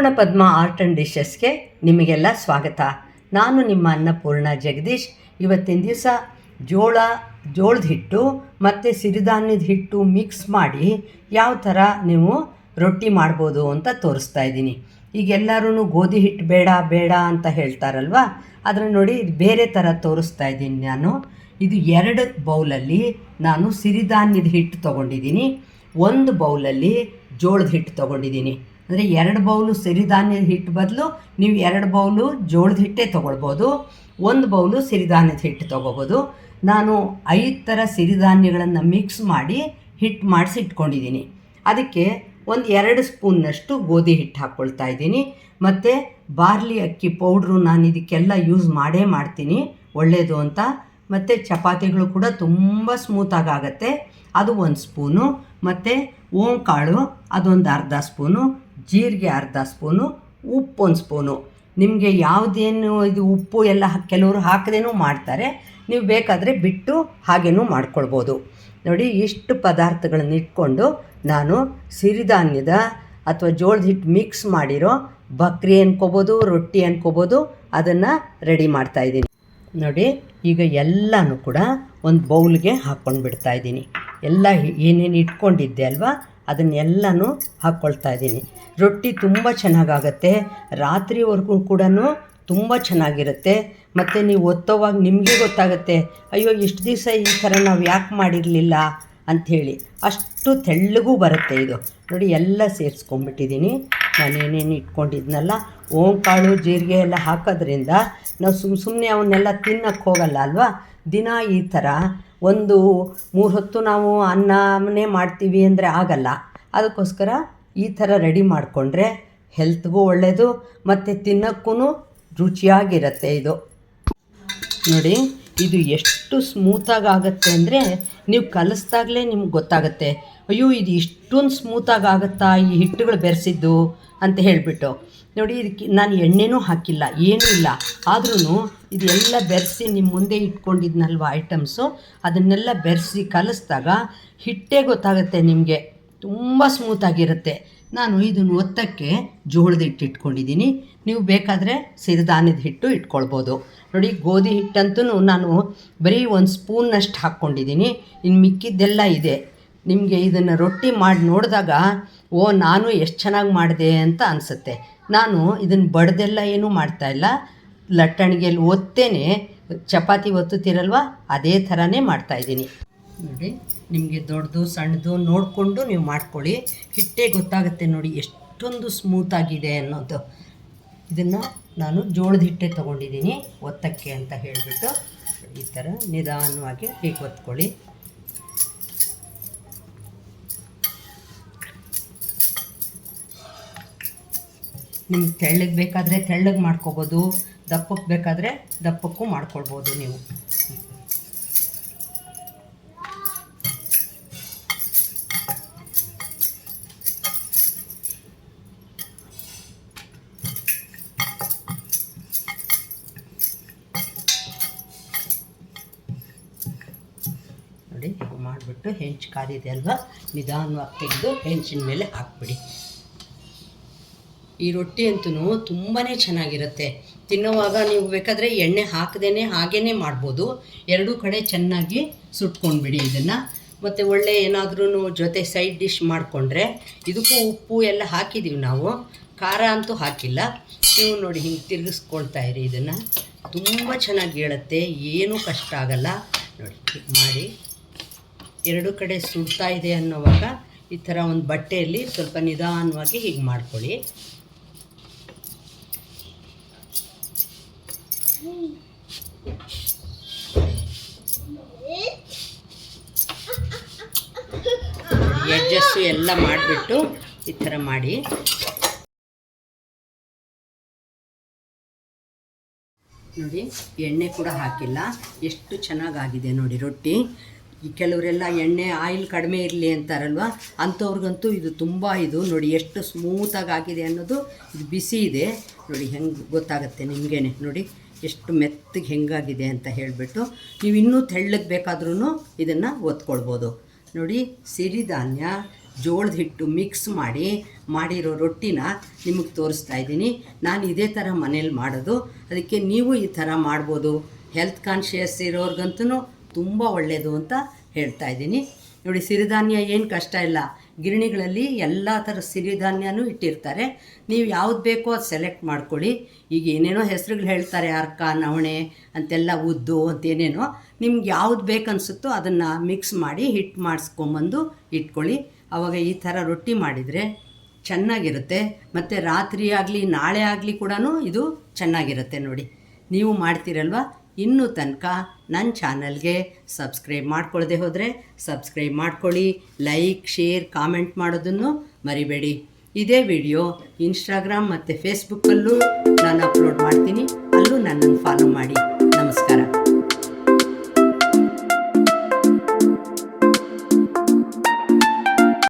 ಪೂರ್ಣ ಪದ್ಮ art and ಡಿಶಸ್ಗೆ ನಿಮಗೆಲ್ಲ ಸ್ವಾಗತ. ನಾನು ನಿಮ್ಮ ಅನ್ನಪೂರ್ಣ ಜಗದೀಶ್. ಇವತ್ತಿನ ದಿವಸ ಜೋಳ, ಜೋಳದ ಹಿಟ್ಟು ಮತ್ತು ಸಿರಿಧಾನ್ಯದ ಹಿಟ್ಟು ಮಿಕ್ಸ್ ಮಾಡಿ ಯಾವ ಥರ ನೀವು ರೊಟ್ಟಿ ಮಾಡ್ಬೋದು ಅಂತ ತೋರಿಸ್ತಾ ಇದ್ದೀನಿ. ಈಗ ಎಲ್ಲರೂ ಗೋಧಿ ಹಿಟ್ಟು ಬೇಡ ಬೇಡ ಅಂತ ಹೇಳ್ತಾರಲ್ವ? ಅದನ್ನು ನೋಡಿ ಬೇರೆ ಥರ ತೋರಿಸ್ತಾ ಇದ್ದೀನಿ ನಾನು. ಇದು ಎರಡು ಬೌಲಲ್ಲಿ ನಾನು ಸಿರಿಧಾನ್ಯದ ಹಿಟ್ಟು ತೊಗೊಂಡಿದ್ದೀನಿ. ಒಂದು ಬೌಲಲ್ಲಿ ಜೋಳದ ಹಿಟ್ಟು ತೊಗೊಂಡಿದ್ದೀನಿ. ಅಂದರೆ ಎರಡು ಬೌಲು ಸಿರಿಧಾನ್ಯದ ಹಿಟ್ಟು ಬದಲು ನೀವು ಎರಡು ಬೌಲು ಜೋಳದ ಹಿಟ್ಟೇ ತೊಗೊಳ್ಬೋದು. ಒಂದು ಬೌಲು ಸಿರಿಧಾನ್ಯದ ಹಿಟ್ಟು ತೊಗೋಬೋದು ನಾನು ಐದು ಥರ ಸಿರಿಧಾನ್ಯಗಳನ್ನು ಮಿಕ್ಸ್ ಮಾಡಿ ಹಿಟ್ಟು ಮಾಡಿಸಿ ಇಟ್ಕೊಂಡಿದ್ದೀನಿ. ಅದಕ್ಕೆ ಒಂದು ಎರಡು ಸ್ಪೂನ್ನಷ್ಟು ಗೋಧಿ ಹಿಟ್ಟು ಹಾಕ್ಕೊಳ್ತಾ ಇದ್ದೀನಿ. ಮತ್ತು ಬಾರ್ಲಿ ಅಕ್ಕಿ ಪೌಡ್ರು ನಾನು ಇದಕ್ಕೆಲ್ಲ ಯೂಸ್ ಮಾಡೇ ಮಾಡ್ತೀನಿ. ಒಳ್ಳೆಯದು ಅಂತ. ಮತ್ತು ಚಪಾತಿಗಳು ಕೂಡ ತುಂಬ ಸ್ಮೂತಾಗಿ ಆಗುತ್ತೆ. ಅದು ಒಂದು ಸ್ಪೂನು. ಮತ್ತು ಓಂಕಾಳು ಅದೊಂದು ಅರ್ಧ ಸ್ಪೂನು. ಜೀರಿಗೆ ಅರ್ಧ ಸ್ಪೂನು ಉಪ್ಪು ಒಂದು ಸ್ಪೂನು. ನಿಮಗೆ ಯಾವುದೇನು ಇದು ಉಪ್ಪು ಎಲ್ಲ ಕೆಲವರು ಹಾಕದೇನೂ ಮಾಡ್ತಾರೆ. ನೀವು ಬೇಕಾದರೆ ಬಿಟ್ಟು ಹಾಗೇನೂ ಮಾಡ್ಕೊಳ್ಬೋದು. ನೋಡಿ, ಇಷ್ಟು ಪದಾರ್ಥಗಳನ್ನು ಇಟ್ಕೊಂಡು ನಾನು ಸಿರಿಧಾನ್ಯದ ಅಥವಾ ಜೋಳದ ಹಿಟ್ಟು ಮಿಕ್ಸ್ ಮಾಡಿರೋ ಬಕ್ರಿ ಅನ್ಕೋಬೋದು, ರೊಟ್ಟಿ ಅನ್ಕೋಬೋದು, ಅದನ್ನು ರೆಡಿ ಮಾಡ್ತಾಯಿದ್ದೀನಿ ನೋಡಿ, ಈಗ ಎಲ್ಲನೂ ಕೂಡ ಒಂದು ಬೌಲ್ಗೆ ಹಾಕ್ಕೊಂಡು ಬಿಡ್ತಾ ಇದ್ದೀನಿ. ಎಲ್ಲ ಏನೇನು ಇಟ್ಕೊಂಡಿದ್ದೆ ಅಲ್ವಾ ಅದನ್ನೆಲ್ಲನೂ ಹಾಕ್ಕೊಳ್ತಾ ಇದ್ದೀನಿ. ರೊಟ್ಟಿ ತುಂಬ ಚೆನ್ನಾಗಾಗತ್ತೆ. ರಾತ್ರಿವರೆಗೂ ಕೂಡ ತುಂಬ ಚೆನ್ನಾಗಿರುತ್ತೆ. ಮತ್ತು ನೀವು ಒತ್ತೋವಾಗ ನಿಮಗೆ ಗೊತ್ತಾಗುತ್ತೆ, ಅಯ್ಯೋ, ಇಷ್ಟು ದಿವಸ ಈ ಥರ ನಾವು ಯಾಕೆ ಮಾಡಿರಲಿಲ್ಲ? ಅಂಥೇಳಿ. ಅಷ್ಟು ತೆಳ್ಳಗೂ ಬರುತ್ತೆ ಇದು. ನೋಡಿ, ಎಲ್ಲ ಸೇರಿಸ್ಕೊಂಡ್ಬಿಟ್ಟಿದ್ದೀನಿ. ನಾನು ಏನೇನು ಇಟ್ಕೊಂಡಿದ್ನಲ್ಲ, ಓಂಕಾಳು, ಜೀರಿಗೆ ಎಲ್ಲ ಹಾಕೋದ್ರಿಂದ ನಾವು ಸುಮ್ಮ ಸುಮ್ಮನೆ ಅವನ್ನೆಲ್ಲ ತಿನ್ನಕ್ಕೆ ಹೋಗಲ್ಲ ಅಲ್ವಾ? ದಿನ ಈ ಥರ ಒಂದು ಮೂರು ಹೊತ್ತು ನಾವು ಅನ್ನನೇ ಮಾಡ್ತೀವಿ ಅಂದರೆ ಆಗಲ್ಲ. ಅದಕ್ಕೋಸ್ಕರ ಈ ಥರ ರೆಡಿ ಮಾಡಿಕೊಂಡ್ರೆ ಹೆಲ್ತ್ಗೂ ಒಳ್ಳೆಯದು ಮತ್ತು ತಿನ್ನೋಕ್ಕೂ ರುಚಿಯಾಗಿರುತ್ತೆ ಇದು. ನೋಡಿ, ಇದು ಎಷ್ಟು ಸ್ಮೂತಾಗಿ ಆಗುತ್ತೆ ಅಂದರೆ ನೀವು ಕಲಿಸ್ದಾಗಲೇ ನಿಮ್ಗೆ ಗೊತ್ತಾಗುತ್ತೆ. ಅಯ್ಯೋ, ಇದು ಇಷ್ಟೊಂದು ಸ್ಮೂತಾಗಿ ಆಗುತ್ತಾ? ಈ ಹಿಟ್ಟುಗಳು ಬೆರೆಸಿದ್ದು ಅಂತ ಹೇಳಿಬಿಟ್ಟು. ನೋಡಿ, ಇದಕ್ಕೆ ನಾನು ಎಣ್ಣೆನೂ ಹಾಕಿಲ್ಲ, ಏನೂ ಇಲ್ಲ. ಆದ್ರೂ ಇದೆಲ್ಲ ಬೆರೆಸಿ ನಿಮ್ಮ ಮುಂದೆ ಇಟ್ಕೊಂಡಿದ್ನಲ್ವ ಐಟಮ್ಸು? ಅದನ್ನೆಲ್ಲ ಬೆರೆಸಿ ಕಲಿಸ್ದಾಗ ಹಿಟ್ಟೇ ಗೊತ್ತಾಗುತ್ತೆ ನಿಮಗೆ. ತುಂಬ ಸ್ಮೂತಾಗಿರುತ್ತೆ ನಾನು ಇದನ್ನು ಒತ್ತಕ್ಕೆ ಜೋಳದ ಹಿಟ್ಟು ಇಟ್ಕೊಂಡಿದ್ದೀನಿ. ನೀವು ಬೇಕಾದರೆ ಸಿರಿಧಾನ್ಯದ ಹಿಟ್ಟು ಇಟ್ಕೊಳ್ಬೋದು. ನೋಡಿ, ಗೋಧಿ ಹಿಟ್ಟಂತೂ ನಾನು ಬರೀ ಒಂದು ಸ್ಪೂನ್ನಷ್ಟು ಹಾಕ್ಕೊಂಡಿದ್ದೀನಿ. ಇನ್ನು ಮಿಕ್ಕಿದ್ದೆಲ್ಲ ಇದೆ. ನಿಮಗೆ ಇದನ್ನು ರೊಟ್ಟಿ ಮಾಡಿ ನೋಡಿದಾಗ, ಓ, ನಾನು ಎಷ್ಟು ಚೆನ್ನಾಗಿ ಮಾಡಿದೆ ಅಂತ ಅನಿಸುತ್ತೆ. ನಾನು ಇದನ್ನು ಬಡ್ದೆಲ್ಲ ಏನೂ ಮಾಡ್ತಾಯಿಲ್ಲ ಲಟ್ಟಣಿಗೆಯಲ್ಲಿ ಒತ್ತೇನೆ, ಚಪಾತಿ ಒತ್ತುತ್ತೀರಲ್ವ, ಅದೇ ಥರನೇ ಮಾಡ್ತಾಯಿದ್ದೀನಿ ನೋಡಿ. ನಿಮಗೆ ದೊಡ್ಡದು, ಸಣ್ಣದು ನೋಡಿಕೊಂಡು ನೀವು ಮಾಡ್ಕೊಳ್ಳಿ. ಹಿಟ್ಟೇ ಗೊತ್ತಾಗುತ್ತೆ ನೋಡಿ ಎಷ್ಟೊಂದು ಸ್ಮೂತಾಗಿದೆ ಅನ್ನೋದು. ಇದನ್ನು ನಾನು ಜೋಳದ ಹಿಟ್ಟೆ ತೊಗೊಂಡಿದ್ದೀನಿ, ಒತ್ತಕ್ಕೆ ಅಂತ ಹೇಳಿಬಿಟ್ಟು. ಈ ಥರ ನಿಧಾನವಾಗಿ ಹೀಗೆ ಒತ್ಕೊಳ್ಳಿ. ನಿಮ್ಗೆ ತೆಳ್ಳಗೆ ಬೇಕಾದರೆ ತೆಳ್ಳಗೆ ಮಾಡ್ಕೋಬೋದು ದಪ್ಪಕ್ಕೆ ಬೇಕಾದರೆ ದಪ್ಪಕ್ಕೂ ಮಾಡ್ಕೊಳ್ಬೋದು ನೀವು. ಮಾಡಿಬಿಟ್ಟು ಹೆಂಚು ಕಾದಿದೆ ಅಲ್ವಾ? ನಿಧಾನವಾಗಿ ತೆಗೆದು ಹೆಂಚಿನ ಮೇಲೆ ಹಾಕ್ಬಿಡಿ. ಈ ರೊಟ್ಟಿ ಅಂತೂ ತುಂಬಾ ಚೆನ್ನಾಗಿರುತ್ತೆ. ತಿನ್ನುವಾಗ ನೀವು ಬೇಕಾದರೆ ಎಣ್ಣೆ ಹಾಕದೇ ಹಾಗೇ ಮಾಡ್ಬೋದು. ಎರಡೂ ಕಡೆ ಚೆನ್ನಾಗಿ ಸುಟ್ಕೊಂಡ್ಬಿಡಿ ಇದನ್ನು. ಮತ್ತು ಒಳ್ಳೆ ಏನಾದ್ರೂ ಜೊತೆ ಸೈಡ್ ಡಿಶ್ ಮಾಡಿಕೊಂಡ್ರೆ ಇದಕ್ಕೂ ಉಪ್ಪು ಎಲ್ಲ ಹಾಕಿದ್ದೀವಿ ನಾವು. ಖಾರ ಅಂತೂ ಹಾಕಿಲ್ಲ. ನೀವು ನೋಡಿ ಹಿಂಗೆ ತಿರುಗಿಸ್ಕೊಳ್ತಾ ಇರಿ ಇದನ್ನು. ತುಂಬ ಚೆನ್ನಾಗಿ ಹೇಳುತ್ತೆ ಏನೂ ಕಷ್ಟ ಆಗಲ್ಲ. ನೋಡಿ ಮಾಡಿ. ಎರಡು ಕಡೆ ಸುಡ್ತಾ ಇದೆ ಅನ್ನೋವಾಗ ಈ ಥರ ಒಂದು ಬಟ್ಟೆಯಲ್ಲಿ ಸ್ವಲ್ಪ ನಿಧಾನವಾಗಿ ಹೀಗೆ ಮಾಡ್ಕೊಳ್ಳಿ. ಎಡ್ಜಸ್ಟು ಎಲ್ಲ ಮಾಡಿಬಿಟ್ಟು ಈ ಥರ ಮಾಡಿ. ನೋಡಿ, ಎಣ್ಣೆ ಕೂಡ ಹಾಕಿಲ್ಲ. ಎಷ್ಟು ಚೆನ್ನಾಗಾಗಿದೆ ನೋಡಿ ರೊಟ್ಟಿ. ಈ ಕೆಲವರೆಲ್ಲ ಎಣ್ಣೆ ಆಯಿಲ್ ಕಡಿಮೆ ಇರಲಿ ಅಂತಾರಲ್ವ? ಅಂಥವ್ರಿಗಂತೂ ಇದು ತುಂಬ ಇದು. ನೋಡಿ, ಎಷ್ಟು ಸ್ಮೂತಾಗಿ ಆಗಿದೆ ಅನ್ನೋದು ಇದು ಬಿಸಿ ಇದೆ. ನೋಡಿ, ಹೆಂಗೆ ಗೊತ್ತಾಗುತ್ತೆ ನಿಮಗೇನೆ. ನೋಡಿ, ಎಷ್ಟು ಮೆತ್ತಗೆ ಹೆಂಗಾಗಿದೆ ಅಂತ ಹೇಳಿಬಿಟ್ಟು ನೀವು ಇನ್ನೂ ತೆಳ್ಳಗೆ ಬೇಕಾದ್ರೂ ಇದನ್ನು ಒತ್ಕೊಳ್ಬೋದು. ನೋಡಿ ಸಿರಿಧಾನ್ಯ ಜೋಳದ ಹಿಟ್ಟು ಮಿಕ್ಸ್ ಮಾಡಿ, ಮಾಡಿರೋ ರೊಟ್ಟಿನ ನಿಮಗೆ ತೋರಿಸ್ತಾ ಇದ್ದೀನಿ. ನಾನು ಇದೇ ಥರ ಮನೇಲಿ ಮಾಡೋದು. ಅದಕ್ಕೆ ನೀವು ಈ ಥರ ಮಾಡ್ಬೋದು. ಹೆಲ್ತ್ ಕಾನ್ಷಿಯಸ್ ಇರೋರ್ಗಂತೂ ತುಂಬ ಒಳ್ಳೆಯದು ಅಂತ ಹೇಳ್ತಾ ಇದ್ದೀನಿ. ನೋಡಿ, ಸಿರಿಧಾನ್ಯ ಏನು ಕಷ್ಟ ಇಲ್ಲ. ಗಿರಣಿಗಳಲ್ಲಿ ಎಲ್ಲ ಥರ ಸಿರಿಧಾನ್ಯನೂ ಇಟ್ಟಿರ್ತಾರೆ. ನೀವು ಯಾವ್ದು ಬೇಕೋ ಅದು ಸೆಲೆಕ್ಟ್ ಮಾಡ್ಕೊಳ್ಳಿ. ಈಗ ಏನೇನೋ ಹೆಸರುಗಳು ಹೇಳ್ತಾರೆ, ಅರ್ಕ, ನವಣೆ, ಅಂತೆಲ್ಲ ಉದ್ದು ಅಂತ ಏನೇನೋ. ನಿಮ್ಗೆ ಯಾವ್ದು ಬೇಕನ್ಸುತ್ತೋ ಅದನ್ನು ಮಿಕ್ಸ್ ಮಾಡಿ, ಹಿಟ್ ಮಾಡಿಸ್ಕೊಂಬಂದು ಇಟ್ಕೊಳ್ಳಿ. ಆವಾಗ ಈ ಥರ ರೊಟ್ಟಿ ಮಾಡಿದರೆ ಚೆನ್ನಾಗಿರುತ್ತೆ. ಮತ್ತು ರಾತ್ರಿ ಆಗಲಿ, ನಾಳೆ ಆಗಲಿ ಕೂಡ ಇದು ಚೆನ್ನಾಗಿರುತ್ತೆ ನೋಡಿ. ನೀವು ಮಾಡ್ತೀರಲ್ವ? ಇನ್ನೂ ತನಕ ನನ್ನ ಚಾನಲ್ಗೆ ಸಬ್ಸ್ಕ್ರೈಬ್ ಮಾಡ್ಕೊಳ್ಳದೆ ಹೋದರೆ ಸಬ್ಸ್ಕ್ರೈಬ್ ಮಾಡ್ಕೊಳ್ಳಿ, ಲೈಕ್, ಶೇರ್, ಕಾಮೆಂಟ್ ಮಾಡೋದನ್ನು ಮರಿಬೇಡಿ. ಇದೇ ವಿಡಿಯೋ ಇನ್ಸ್ಟಾಗ್ರಾಮ್ ಮತ್ತು ಫೇಸ್ಬುಕ್ಕಲ್ಲೂ ನಾನು ಅಪ್ಲೋಡ್ ಮಾಡ್ತೀನಿ. ಅಲ್ಲೂ ನನ್ನನ್ನು ಫಾಲೋ ಮಾಡಿ. ನಮಸ್ಕಾರ.